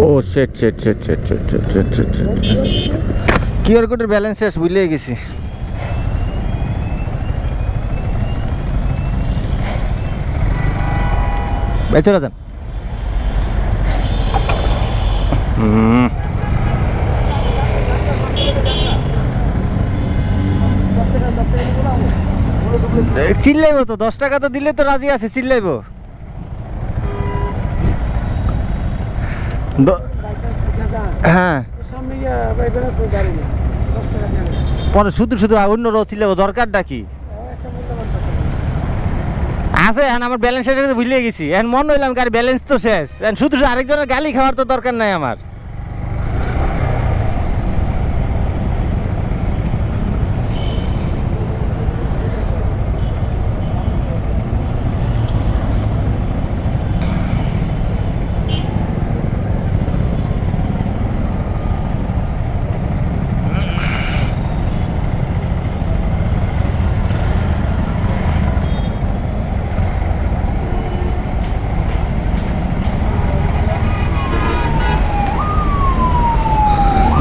ও set set set set set set set set set QR কোডের balance শেষ ভুলে গেছি ভাই যান হুম চিল্লাইবো তো দশ টাকা তো দিলে তো রাজি আছে চিল্লাইবো হ্যাঁ। শুধু শুধু অন্য চিল্লাইবো দরকারটা কি? আছে, এখন আমার ব্যালেন্স ভুলে গেছি এখন মনে হইলাম গাড়ি ব্যালেন্স তো শেষ। শুধু শুধু আরেকজনের গালি খাওয়ার তো দরকার নাই আমার।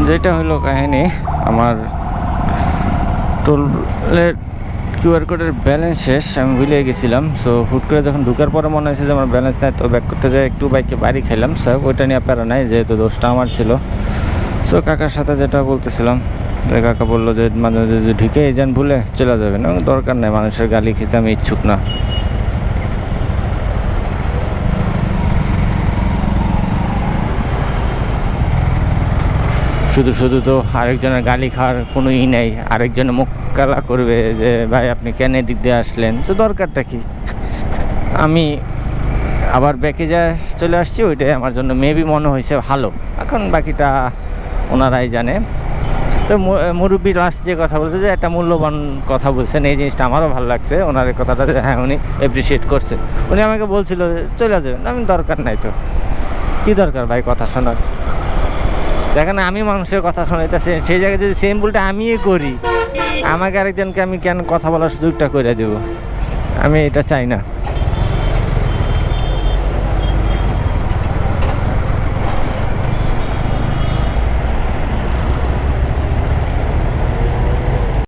যেটা হলো কাহিনী আমার টোলের কিউআর কোডের ব্যালেন্স শেষ আমি ভুলে গেছিলাম। সো হুট করে যখন ঢুকার পরে মনে হয়েছে যে আমার ব্যালেন্স নাই তো ব্যাক করতে যাই একটু বাইকে বাড়ি খেলাম। স্যার ওইটা নিয়ে প্যারা নাই যেহেতু দোষটা আমার ছিল। সো কাকার সাথে যেটা বলতেছিলাম কাকা বলল যে মাঝে মাঝে ঢুকে যান ভুলে চলে যাবেন। বললাম, দরকার নেই মানুষের গালি খেতে আমি ইচ্ছুক না। শুধু শুধু তো আরেকজনের গালি খাওয়ার কোনো ই নেই। আরেকজনের মুখ কালা করবে যে, ভাই, আপনি কেন এদিক দিয়ে আসলেন? তো দরকারটা কি? আমি আবার ব্যাকে যা চলে আসছি, ওইটাই আমার জন্য মেবি মনে হয়েছে ভালো। এখন বাকিটা ওনারাই জানে। তো মুরব্বী লাস্ট যে কথা বলছে, যে একটা মূল্যবান কথা বলছেন, এই জিনিসটা আমারও ভালো লাগছে। ওনার কথাটা হ্যাঁ উনি অ্যাপ্রিসিয়েট করছে। উনি আমাকে বলছিল, চলে যাবেন। আমি, দরকার নাই তো। কী দরকার ভাই, কথা শোনার? দেখেন আমি মানুষের কথা শোনাইতেছি। সেই জায়গায় যদি সেম ভুলটা আমিই করি, আমাকে আরেকজনকে আমি কেন কথা বলার সুযোগটা করে দেব? আমি এটা চাই না।